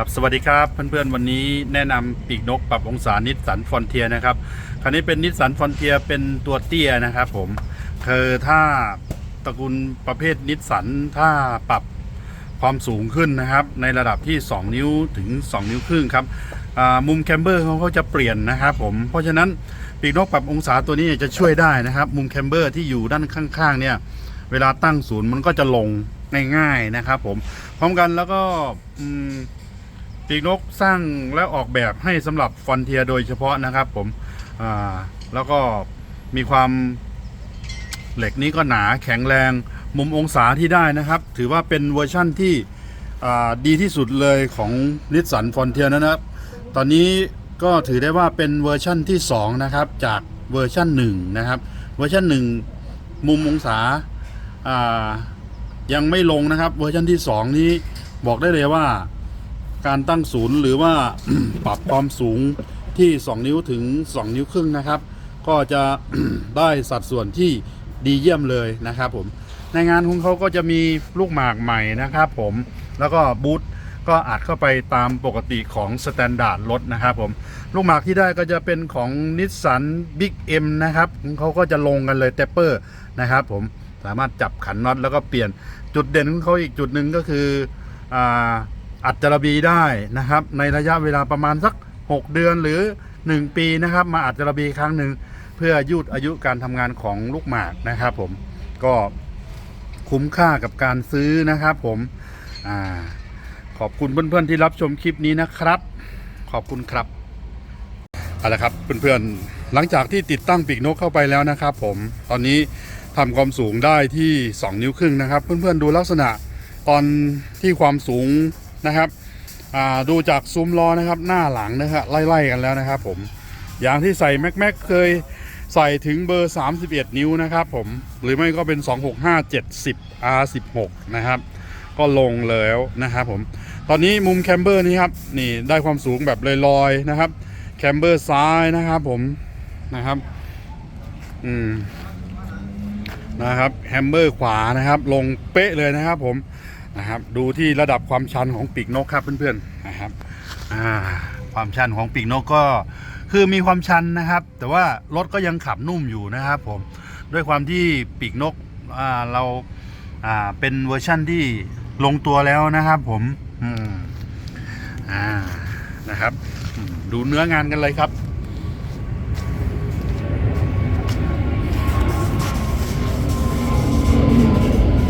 ครับสวัสดีครับเพื่อนๆวันนี้แนะนำปีกนกปรับองศานิสสันฟอนเทียนะครับคันนี้เป็นนิสสันฟอนเทียเป็นตัวเตี้ยนะครับผมคือถ้าตระกูลประเภทนิสสันถ้าปรับความสูงขึ้นนะครับ ในระดับที่ 2 นิ้วถึง 2 นิ้วครึ่งครับมุมแคมเบอร์เขาก็จะเปลี่ยนนะครับผมเพราะฉะนั้นปีกนกปรับองศาตัวนี้จะช่วยได้นะครับ มุมแคมเบอร์ที่อยู่ด้านข้างๆเนี่ยเวลาตั้งศูนย์มันก็จะลงง่ายๆนะครับผมพร้อมกันแล้วก็ ปีกนกสร้างและออกแบบให้สำหรับฟอนเทียโดยเฉพาะนะครับผมแล้วก็มีความเหล็กนี้ก็หนาแข็งแรง มุมองศาที่ได้นะครับ ถือว่าเป็นเวอร์ชั่นที่ดีที่สุดเลยของนิสสันฟอนเทียนะครับ ตอนนี้ก็ถือได้ว่าเป็นเวอร์ชั่นที่ 2 นะครับ จากเวอร์ชั่น1 นะครับ เวอร์ชัน1 มุมองศาายังไม่ลงนะครับ เวอร์ชันที่ 2 นี้บอกได้เลยว่า การตั้งศูนย์หรือว่าปรับความสูงที่ 2 นิ้วถึง 2 นิ้วครึ่งนะครับ ก็จะได้สัดส่วนที่ดีเยี่ยมเลยนะครับผมในงานของเขาก็จะมีลูกหมากใหม่นะครับผมแล้วก็บูทก็อัดเข้าไปตามปกติของสแตนดาร์ดรถนะครับผมลูกหมากที่ได้ก็จะเป็นของนิสสันบิ๊กเอ็มนะครับเขาก็จะลงกันเลยเตปเปอร์นะครับผมสามารถจับขันน็อตแล้วก็เปลี่ยนจุดเด่นของเขาอีกจุดหนึ่งก็คืออ อัดจารบีได้นะครับ ในระยะเวลาประมาณสัก 6 เดือนหรือ 1 ปีนะครับ มาอัดจารบีครั้งหนึ่งเพื่อยืดอายุการทำงานของลูกหมากนะครับผมก็คุ้มค่ากับการซื้อนะครับผมอขอบคุณเพื่อนๆที่รับชมคลิปนี้นะครับ ขอบคุณครับเอาละครับเพื่อนๆหลังจากที่ติดตั้งปีกนกเข้าไปแล้วนะครับ ผมตอนนี้ทำความสูงได้ที่ 2 นิ้วครึ่งนะครับ เพื่อนๆดูลักษณะตอนที่ความสูง นะครับดูจากซุ้มล้อนะครับ หน้าหลังนะครับไล่ๆกันแล้วนะครับผมอย่างที่ใส่แม็กแม็กเคยใส่ถึงเบอร์ 31 นิ้วนะครับผมหรือไม่ก็เป็น 265 70 R16 นะครับ ก็ลงแล้วนะครับผมตอนนี้มุมแคมเบอร์นี้ครับนี่ได้ความสูงแบบลอยๆนะครับแคมเบอร์ซ้ายนะครับผมนะครับอืมนะครับแฮมเมอร์ขวานะครับ ลงเป๊ะเลยนะครับผม นะครับดูที่ระดับความชันของปีกนกครับเพื่อนๆนะครับความชันของปีกนกก็คือมีความชันนะครับ แต่ว่ารถก็ยังขับนุ่มอยู่นะครับผมด้วยความที่ปีกนกเราเป็นเวอร์ชั่นที่ลงตัวแล้วนะครับผมอืมนะครับ ดูเนื้องานกันเลยครับ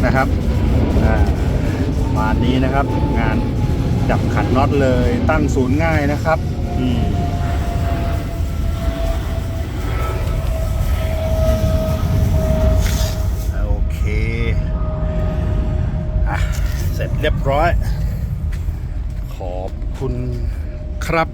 นะครับาดนี้นะครับ งานจับขันน็อตเลยตั้งศูนย์ง่ายนะครับอืมโอเคอะเสร็จเรียบร้อย ขอบคุณครับ